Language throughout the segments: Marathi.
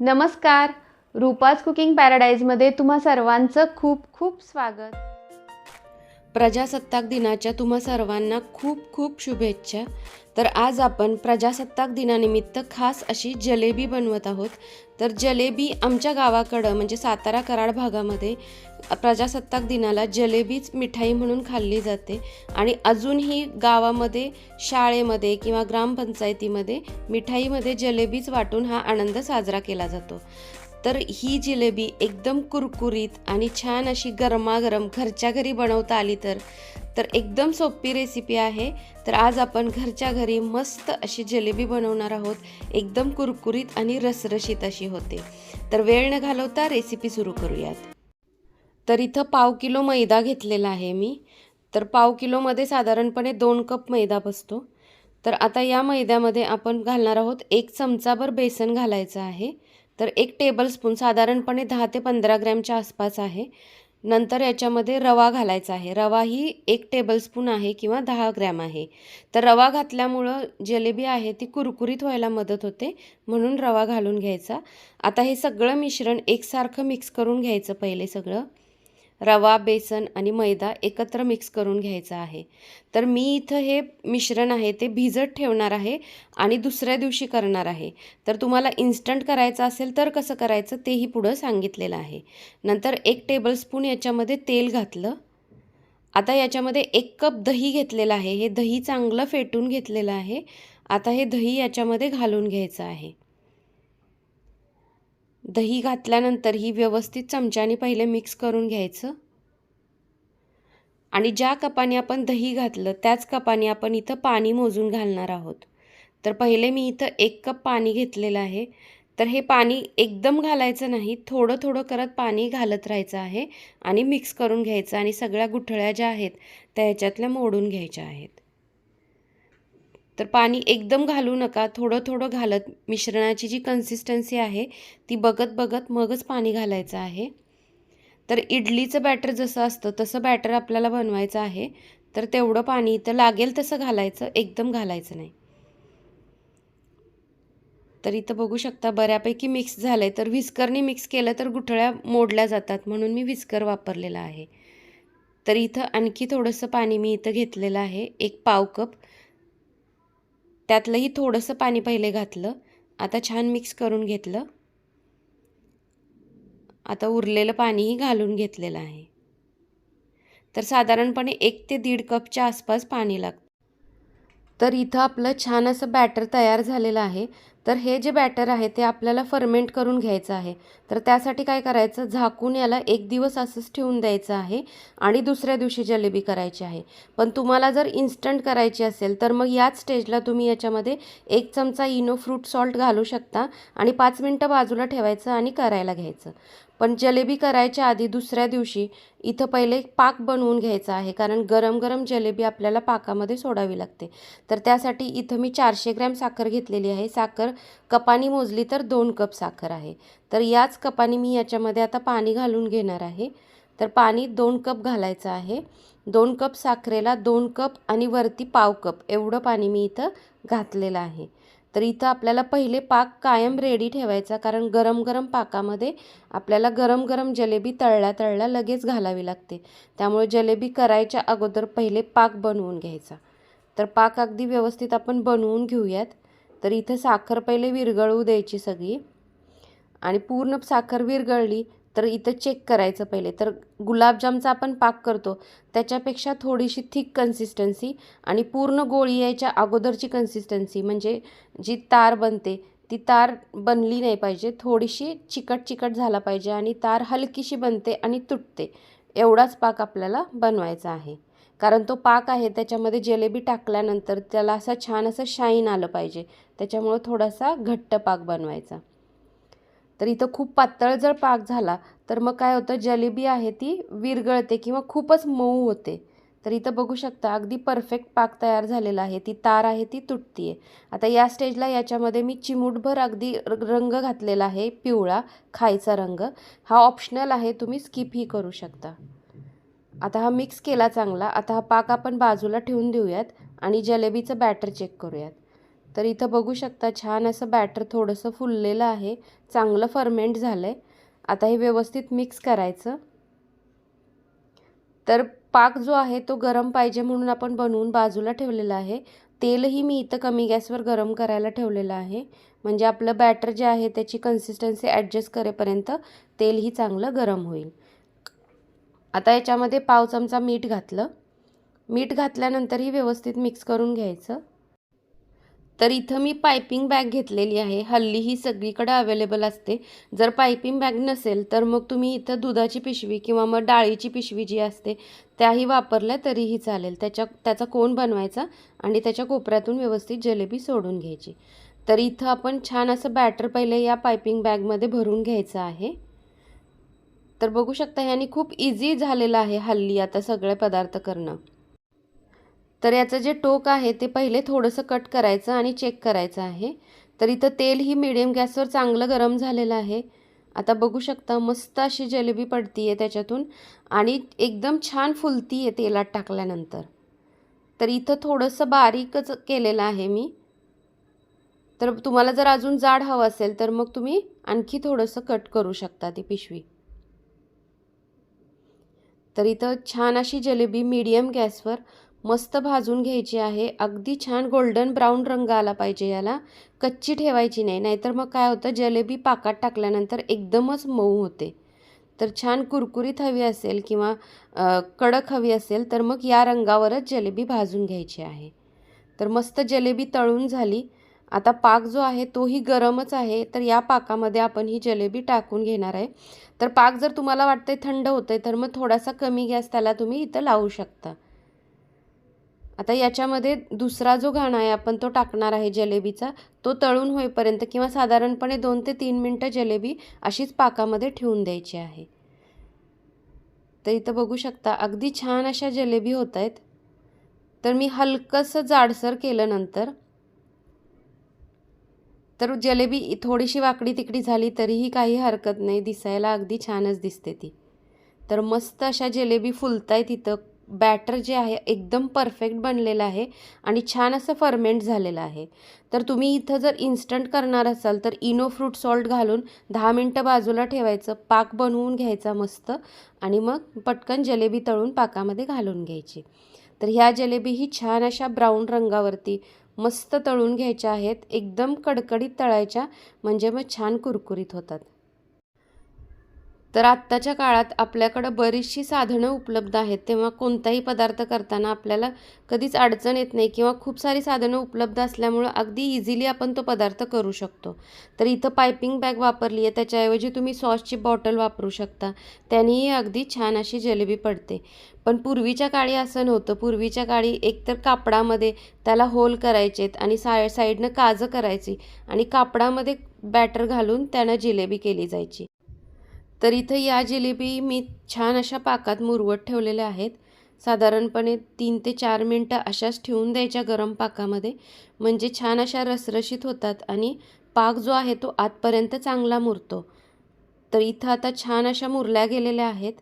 नमस्कार. रूपाज कुकिंग पॅराडाईजमध्ये तुम्हा सर्वांचं खूप खूप स्वागत. प्रजासत्ताक दिनाच्या तुम्हा सर्वांना खूप खूप शुभेच्छा. तर आज आपण प्रजासत्ताक दिनानिमित्त खास अशी जलेबी बनवत आहोत. तर जलेबी आमच्या गावाकडं म्हणजे सातारा कराड भागामध्ये प्रजासत्ताक दिनाला जलेबीच मिठाई म्हणून खाल्ली जाते. आणि अजूनही गावामध्ये शाळेमध्ये किंवा ग्रामपंचायतीमध्ये मिठाईमध्ये जलेबीच वाटून हा आनंद साजरा केला जातो. तर ही जिलेबी एकदम कुरकुरीत आणि छान अशी गरमागरम घरच्या घरी बनवता आली तर तर एकदम सोपी रेसिपी आहे. तर आज आपण घरच्या घरी मस्त अशी जिलेबी बनवणार आहोत. एकदम कुरकुरीत आणि रसरशीत अशी होते. तर वेळ न घालवता रेसिपी सुरू करूयात. तर इथं पाव किलो मैदा घेतलेला आहे मी. तर पाव किलोमध्ये साधारणपणे दोन कप मैदा बसतो. तर आता या मैद्यामध्ये आपण घालणार आहोत एक चमचाभर बेसन घालायचं आहे. तर एक टेबलस्पून साधारणपणे दहा ते पंधरा ग्रॅमच्या आसपास आहे. नंतर याच्यामध्ये रवा घालायचा आहे. रवा ही एक टेबलस्पून आहे किंवा दहा ग्रॅम आहे. तर रवा घातल्यामुळं जलेबी आहे ती कुरकुरीत व्हायला मदत होते म्हणून रवा घालून घ्यायचा. आता हे सगळं मिश्रण एकसारखं मिक्स करून घ्यायचं पहिले सगळं. रवा बेसन आणि मैदा एकत्र मिक्स करून घ्यायचा आहे. तर मी इथं हे मिश्रण आहे ते भिजत ठेवणार आहे आणि दुसऱ्या दिवशी करणार आहे. तर तुम्हाला इन्स्टंट करायचं असेल तर कसं करायचं तेही पुढं सांगितलेलं आहे. नंतर एक टेबलस्पून याच्यामध्ये तेल घातलं. आता याच्यामध्ये एक कप दही घेतलेलं आहे. हे दही चांगलं फेटून घेतलेलं आहे. आता हे दही याच्यामध्ये घालून घ्यायचं आहे. दही घातल्यानंतर ही व्यवस्थित चमच्याने पहिले मिक्स करून घ्यायचं. आणि ज्या कपाने आपण दही घातलं त्याच कपाने आपण इथं पाणी मोजून घालणार आहोत. तर पहिले मी इथं एक कप पाणी घेतलेलं आहे. तर हे पाणी एकदम घालायचं नाही थोडं थोडं करत पाणी घालत राहायचं आहे आणि मिक्स करून घ्यायचं आणि सगळ्या गुठळ्या ज्या आहेत त्या ह्याच्यातल्या मोडून घ्यायच्या आहेत. तर पाणी एकदम घालू नका. थोडं थोडं घालत मिश्रणाची जी कन्सिस्टन्सी आहे ती बघत बघत मगच पाणी घालायचं आहे. तर इडलीचं बॅटर जसं असतं तसं बॅटर आपल्याला बनवायचं आहे. तर तेवढं पाणी इथं लागेल तसं घालायचं एकदम घालायचं नाही. तर इथं बघू शकता बऱ्यापैकी मिक्स झालं आहे तर व्हिस्करने मिक्स केलं तर गुठळ्या मोडल्या जातात म्हणून मी व्हिस्कर वापरलेला आहे. तर इथं आणखी थोडंसं पाणी मी इथं घेतलेलं आहे. एक पाव कप त्यातलंही थोडंसं पाणी पहिले घातलं. आता छान मिक्स करून घेतलं. आता उरलेलं पाणीही घालून घेतलेलं आहे. तर साधारणपणे एक ते दीड कपच्या आसपास पाणी लागतं. तर इथं आपलं छान असं बॅटर तयार झालेलं आहे. तर हे जे बॅटर आहे ते आपल्याला फर्मेंट करून घ्यायचं आहे. तर त्यासाठी काय करायचं? झाकून याला एक दिवस असंच ठेवून द्यायचं आहे आणि दुसऱ्या दिवशी जलेबी करायची आहे. पण तुम्हाला जर इन्स्टंट करायची असेल तर मग याच स्टेजला तुम्ही याच्यामध्ये एक चमचा इनो फ्रूट सॉल्ट घालू शकता आणि पाच मिनटं बाजूला ठेवायचं आणि करायला घ्यायचं. पण जलेबी करायच्या आधी दुसऱ्या दिवशी इथं पहिले पाक बनवून घ्यायचा आहे. कारण गरम गरम जलेबी आपल्याला पाकामध्ये सोडावी लागते. तर त्यासाठी इथं मी चारशे ग्रॅम साखर घेतलेली आहे. साखर कपानी मोजली तर दोन कप साखर आहे. तर याच कपानी मी याच्यामध्ये आता पाणी घालून घेणार आहे. तर पाणी दोन कप घालायचं आहे. दोन कप साखरेला दोन कप आणि वरती पाव कप एवढं पाणी मी इथं घातलेलं आहे. तर इथं आपल्याला पहिले पाक कायम रेडी ठेवायचा कारण गरम गरम पाकामध्ये आपल्याला गरम गरम जलेबी तळल्या तळल्या लगेच घालावी लागते. त्यामुळे जलेबी करायच्या अगोदर पहिले पाक बनवून घ्यायचा. तर पाक अगदी व्यवस्थित आपण बनवून घेऊयात. तर इथं साखर पहिले विरगळू द्यायची सगळी. आणि पूर्ण साखर विरघळली तर इथं चेक करायचं पहिले. तर गुलाबजामचा आपण पाक करतो. त्याच्यापेक्षा थोडीशी थिक कन्सिस्टन्सी आणि पूर्ण गोळी यायच्या अगोदरची कन्सिस्टन्सी म्हणजे जी तार बनते ती तार बनली नाही पाहिजे. थोडीशी चिकट चिकट झाला पाहिजे आणि तार हलकीशी बनते आणि तुटते. एवढाच पाक आपल्याला बनवायचा आहे. कारण तो पाक आहे त्याच्यामध्ये जिलेबी टाकल्यानंतर त्याला असं छान असं शाईन आलं पाहिजे. त्याच्यामुळं थोडासा घट्ट पाक बनवायचा. तर इथं खूप पातळ जर पाक झाला तर मग काय होतं? जलेबी आहे ती विरगळते किंवा खूपच मऊ होते. तर इथं बघू शकता अगदी परफेक्ट पाक तयार झालेला आहे. ती तार आहे ती तुटती आहे आता या स्टेजला याच्यामध्ये मी चिमूटभर अगदी रंग घातलेला आहे पिवळा खायचा रंग. हा ऑप्शनल आहे तुम्ही स्किपही करू शकता. आता हा मिक्स केला चांगला. आता हा पाक आपण बाजूला ठेवून देऊयात आणि जलेबीचं बॅटर चेक करूयात. तर इथं बघू शकता छान असं बॅटर थोडंसं फुललेलं आहे. चांगलं फर्मेंट झालं आहे आता हे व्यवस्थित मिक्स करायचं. तर पाक जो आहे तो गरम पाहिजे म्हणून आपण बनवून बाजूला ठेवलेला आहे. तेलही मी इथं कमी गॅसवर गरम करायला ठेवलेलं आहे. म्हणजे आपलं बॅटर जे आहे त्याची कन्सिस्टन्सी ॲडजस्ट करेपर्यंत तेलही चांगलं गरम होईल. आता याच्यामध्ये पाव चमचा मीठ घातलं. मीठ घातल्यानंतरही व्यवस्थित मिक्स करून घ्यायचं. तर इथं मी पायपिंग बॅग घेतलेली आहे. हल्ली ही सगळीकडे अवेलेबल असते. जर पायपिंग बॅग नसेल तर मग तुम्ही इथं दुधाची पिशवी किंवा मग डाळीची पिशवी जी असते त्याही वापरल्या तरीही चालेल. त्याच्या त्याचा कोण बनवायचा आणि त्याच्या कोपऱ्यातून व्यवस्थित जलेबी सोडून घ्यायची. तर इथं आपण छान असं बॅटर पहिले या पायपिंग बॅगमध्ये भरून घ्यायचं आहे. तर बघू शकता ह्यानी खूप इझी झालेलं आहे हल्ली आता सगळे पदार्थ करणं. तर याचं जे टोक आहे ते पहिले थोडंसं कट करायचं आणि चेक करायचं आहे. तर इथं तेल ही मिडियम गॅसवर चांगलं गरम झालेलं आहे. आता बघू शकता मस्त अशी जलेबी पडती आहे त्याच्यातून आणि एकदम छान फुलती आहे तेलात टाकल्यानंतर. तर इथं थोडंसं बारीकच केलेलं आहे मी. तर तुम्हाला जर अजून जाड हवं असेल तर मग तुम्ही आणखी थोडंसं कट करू शकता ती पिशवी. तर इथं छान अशी जलेबी मीडियम गॅसवर मस्त भाजून घ्यायची आहे. अगदी छान गोल्डन ब्राऊन रंग आला पाहिजे याला. कच्ची ठेवायची नाही. नाहीतर मग काय होतं? जलेबी पाकात टाकल्यानंतर एकदमच मऊ होते. तर छान कुरकुरीत हवी असेल किंवा कडक हवी असेल तर मग या रंगावरच जलेबी भाजून घ्यायची आहे. तर मस्त जलेबी तळून झाली. आता पाक जो आहे तोही गरमच आहे. तर या पाकामध्ये आपण ही जलेबी टाकून घेणार आहे. तर पाक जर तुम्हाला वाटतंय थंड होतंय तर मग थोडासा कमी गॅस त्याला तुम्ही इथं लावू शकता. आता याच्यामध्ये दुसरा जो घाणा आहे आपण तो टाकणार आहे जलेबीचा तो तळून होईपर्यंत किंवा साधारणपणे दोन ते तीन मिनटं जलेबी अशीच पाकामध्ये ठेवून द्यायची आहे. तर इथं बघू शकता अगदी छान अशा जलेबी होत आहेत तर मी हलकंसं जाडसर केलं नंतर तर जलेबी थोडीशी वाकडी तिकडी झाली तरीही काही हरकत नाही दिसायला अगदी छानच दिसते ती. तर मस्त अशा जलेबी आहेत तिथं बॅटर जे आहे एकदम परफेक्ट बनलेलं आहे आणि छान असं फर्मेंट झालेलं आहे. तर तुम्ही इथं जर इन्स्टंट करणार असाल तर इनो फ्रूट सॉल्ट घालून दहा मिनटं बाजूला ठेवायचं पाक बनवून घ्यायचा मस्त आणि मग पटकन जलेबी तळून पाकामध्ये घालून घ्यायची. तर ह्या जलेबी ही छान अशा ब्राऊन रंगावरती मस्त तळून घ्यायच्या आहेत एकदम कडकडीत तळायच्या म्हणजे मग छान कुरकुरीत होतात. तर आत्ताच्या काळात आपल्याकडं बरीचशी साधनं उपलब्ध आहेत. तेव्हा कोणताही पदार्थ करताना आपल्याला कधीच अडचण येत नाही किंवा खूप सारी साधनं उपलब्ध असल्यामुळं अगदी इझिली आपण तो पदार्थ करू शकतो. तर इथं पायपिंग बॅग वापरली आहे. त्याच्याऐवजी तुम्ही सॉसची बॉटल वापरू शकता. त्यानेही अगदी छान अशी जलेबी पडते. पण पूर्वीच्या काळी असं नव्हतं. पूर्वीच्या काळी एकतर कापडामध्ये त्याला होल करायचेत आणि सा साईडनं काजं करायची आणि कापडामध्ये बॅटर घालून त्यानं जिलेबी केली जायची. तर इथं या जिलेबी मी छान अशा पाकात मुरवत ठेवलेल्या आहेत. साधारणपणे तीन ते चार मिनटं अशाच ठेवून द्यायच्या गरम पाकामध्ये. म्हणजे छान अशा रसरशीत होतात आणि पाक जो आहे तो आतपर्यंत चांगला मुरतो. तर इथं आता छान अशा मुरल्या गेलेल्या आहेत.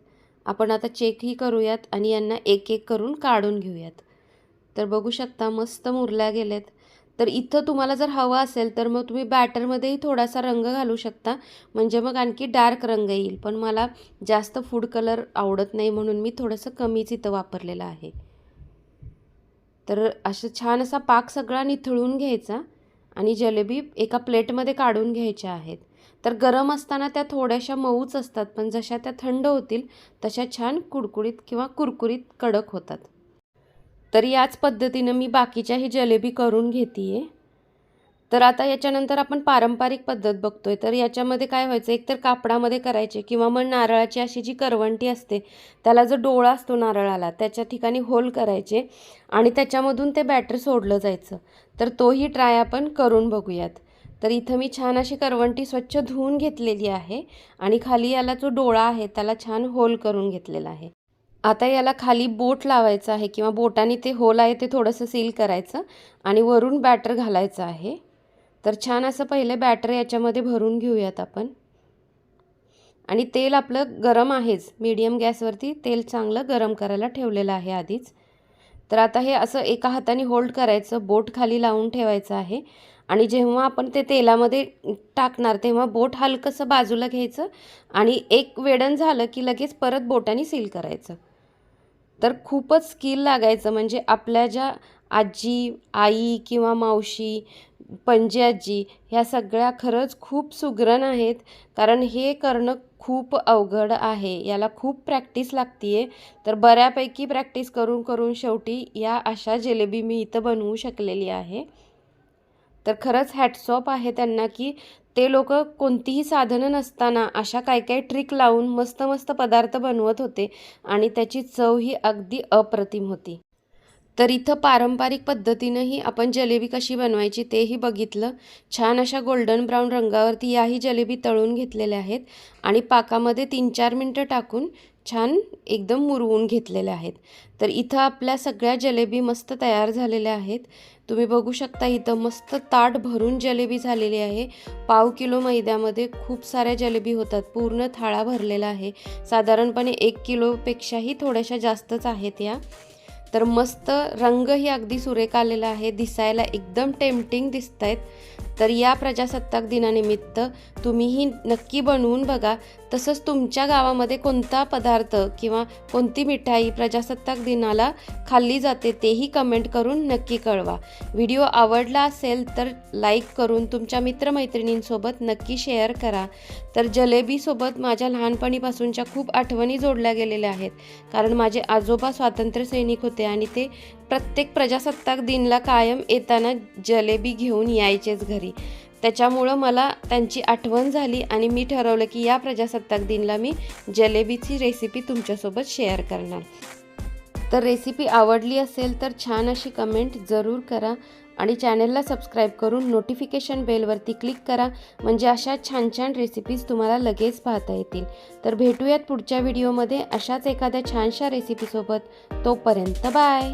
आपण आता चेकही करूयात आणि यांना एक एक करून काढून घेऊयात. तर बघू शकता मस्त मुरल्या गेल्यात. तर इथं तुम्हाला जर हवं असेल तर मग तुम्ही बॅटरमध्येही थोडासा रंग घालू शकता. म्हणजे मग आणखी डार्क रंग येईल. पण मला जास्त फूड कलर आवडत नाही म्हणून मी थोडंसं कमीच इथं वापरलेलं आहे. तर असं छान असा पाक सगळा निथळून घ्यायचा आणि जलेबी एका प्लेटमध्ये काढून घ्यायच्या आहेत. तर गरम असताना त्या थोड्याशा मऊच असतात पण जशा त्या थंड होतील तशा छान कुडकुडीत किंवा कुरकुरीत कडक होतात. तर याच पद्धतीनं मी बाकीच्याही जलेबी करून घेते आहे तर आता याच्यानंतर आपण पारंपरिक पद्धत बघतोय. तर याच्यामध्ये काय व्हायचं? एकतर कापडामध्ये करायचे किंवा मग नारळाची अशी जी करवंटी असते त्याला जो डोळा असतो नारळाला त्याच्या ठिकाणी होल करायचे आणि त्याच्यामधून ते बॅटर सोडलं जायचं. तर तोही ट्राय आपण करून बघूयात. तर इथं मी छान अशी करवंटी स्वच्छ धुवून घेतलेली आहे आणि खाली याला जो डोळा आहे त्याला छान होल करून घेतलेला आहे. आता याला खाली बोट लावायचं आहे किंवा बोटाने ते होल आहे ते थोडंसं सील करायचं आणि वरून बॅटर घालायचं आहे. तर छान असं पहिले बॅटर याच्यामध्ये भरून घेऊयात आपण. आणि तेल आपलं गरम आहेच. मीडियम गॅसवरती तेल चांगलं गरम करायला ठेवलेलं आहे आधीच. तर आता हे असं एका हाताने होल्ड करायचं बोट खाली लावून ठेवायचं आहे. आणि जेव्हा आपण ते तेलामध्ये टाकणार तेव्हा बोट हलकंसं बाजूला घ्यायचं आणि एक वेडण झालं की लगेच परत बोटाने सील करायचं. तर खूपच स्किल लागायचं. म्हणजे आपल्या ज्या आजी आई किंवा मावशी पणजी आजी ह्या सगळ्या खरंच खूप सुगरण आहेत. कारण हे करणं खूप अवघड आहे. याला खूप प्रॅक्टिस लागते आहे तर बऱ्यापैकी प्रॅक्टिस करून करून शेवटी या अशा जिलेबी मी इथं बनवू शकलेली आहे. तर खरंच हॅटसॉप आहे त्यांना की ते लोक कोणतीही साधनं नसताना अशा काय काय ट्रिक लावून मस्त मस्त पदार्थ बनवत होते आणि त्याची चव ही अगदी अप्रतिम होती. तर इथं पारंपरिक पद्धतीनंही आपण जलेबी कशी बनवायची तेही बघितलं. छान अशा गोल्डन ब्राऊन रंगावरती याही जलेबी तळून घेतलेल्या आहेत आणि पाकामध्ये तीन चार मिनटं टाकून छान एकदम मुरवून घेतलेल्या आहेत. तर इथं आपल्या सगळ्या जलेबी मस्त तयार झालेल्या आहेत. तुम्ही बघू शकता इथं मस्त ताट भरून जलेबी झालेली आहे. पाव किलो मैद्यामध्ये खूप साऱ्या जलेबी होतात. पूर्ण थाळा भरलेला आहे. साधारणपणे एक किलोपेक्षाही थोड्याशा जास्तच आहेत या. तर मस्त रंगही अगदी सुरेख आलेला आहे. दिसायला एकदम टेम्पटिंग दिसत आहेत तर या प्रजासत्ताक दिनानिमित्त तुम्हीही नक्की बनवून बघा. तसंच तुमच्या गावामध्ये कोणता पदार्थ किंवा कोणती मिठाई प्रजासत्ताक दिनाला खाल्ली जाते तेही कमेंट करून नक्की कळवा. व्हिडिओ आवडला असेल तर लाईक करून तुमच्या मित्रमैत्रिणींसोबत नक्की शेअर करा. तर जलेबीसोबत माझ्या लहानपणीपासूनच्या खूप आठवणी जोडल्या गेलेल्या आहेत. कारण माझे आजोबा स्वातंत्र्य सैनिक होते आणि ते प्रत्येक प्रजासत्ताक दिनला कायम येताना जलेबी घेऊन यायचेच घरी. त्याच्यामुळं मला त्यांची आठवण झाली आणि मी ठरवलं की या प्रजासत्ताक दिनला मी जलेबीची रेसिपी तुमच्यासोबत शेअर करणार. तर रेसिपी आवडली असेल तर छान अशी कमेंट जरूर करा आणि चॅनलला सबस्क्राईब करून नोटिफिकेशन बेलवरती क्लिक करा. म्हणजे अशा छान छान रेसिपीज तुम्हाला लगेच पाहता येतील. तर भेटूयात पुढच्या व्हिडिओमध्ये अशाच एखाद्या छानशा रेसिपीसोबत तोपर्यंत बाय